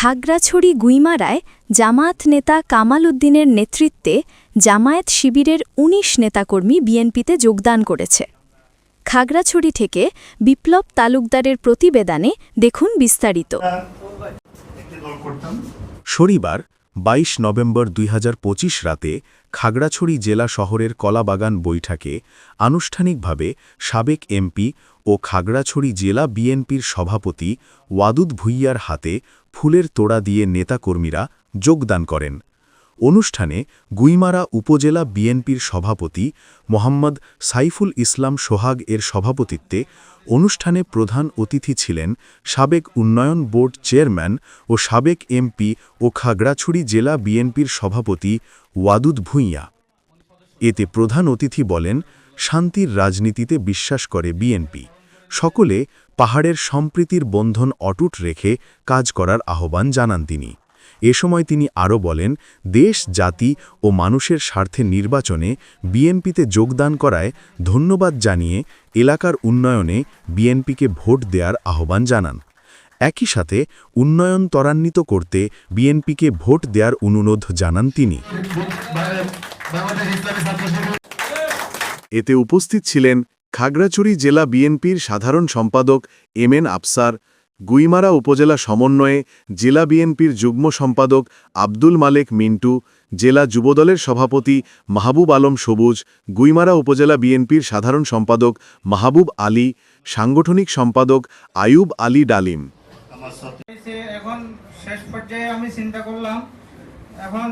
খাগড়াছড়ি গুইমারায় জামায়াত নেতা কামাল উদ্দিনের নেতৃত্বে জামায়াত শিবিরের ১৯ নেতাকর্মী বিএনপিতে যোগদান করেছে। খাগড়াছড়ি থেকে বিপ্লব তালুকদারের প্রতিবেদনে দেখুন বিস্তারিত। শনিবার ২২ নভেম্বর দুই হাজার পঁচিশ রাতে খাগড়াছড়ি জেলা শহরের কলাবাগান বৈঠকে আনুষ্ঠানিকভাবে সাবেক এমপি ও খাগড়াছড়ি জেলা বিএনপির সভাপতি ওয়াদুদ ভুইয়ার হাতে ফুলের তোড়া দিয়ে নেতাকর্মীরা যোগদান করেন। অনুষ্ঠানে গুইমারা উপজেলা বিএনপির সভাপতি মোহাম্মদ সাইফুল ইসলাম সোহাগ এর সভাপতিত্বে অনুষ্ঠানে প্রধান অতিথি ছিলেন সাবেক উন্নয়ন বোর্ড চেয়ারম্যান ও সাবেক এমপি ও খাগড়াছড়ি জেলা বিএনপির সভাপতি ওয়াদুদ ভূঁইয়া। এতে প্রধান অতিথি বলেন, শান্তির রাজনীতিতে বিশ্বাস করে বিএনপি। সকলে পাহাড়ের সম্প্রীতির বন্ধন অটুট রেখে কাজ করার আহ্বান জানান তিনি। এ সময় তিনি আরও বলেন দেশ জাতি ও মানুষের স্বার্থে নির্বাচনে বিএনপিতে যোগদান করায় ধন্যবাদ জানিয়ে এলাকার উন্নয়নে বিএনপিকে ভোট দেওয়ার আহ্বান জানান। একই সাথে উন্নয়ন ত্বরান্বিত করতে বিএনপিকে ভোট দেওয়ার অনুরোধ জানান তিনি। এতে উপস্থিত ছিলেন খাগড়াছড়ি জেলা বিএনপির সাধারণ সম্পাদক এম এন আফসার, গুইমারা উপজেলা সমন্বয়ে জেলা বিএনপির যুগ্ম সম্পাদক আব্দুল মালেক মিন্টু, জেলা যুবদলের সভাপতি মাহবুব আলম সবুজ, গুইমারা উপজেলা বিএনপির সাধারণ সম্পাদক মাহবুব আলী, সাংগঠনিক সম্পাদক আয়ুব আলী ডালিম। এখন শেষ পর্যায়ে আমি চিন্তা করলাম, এখন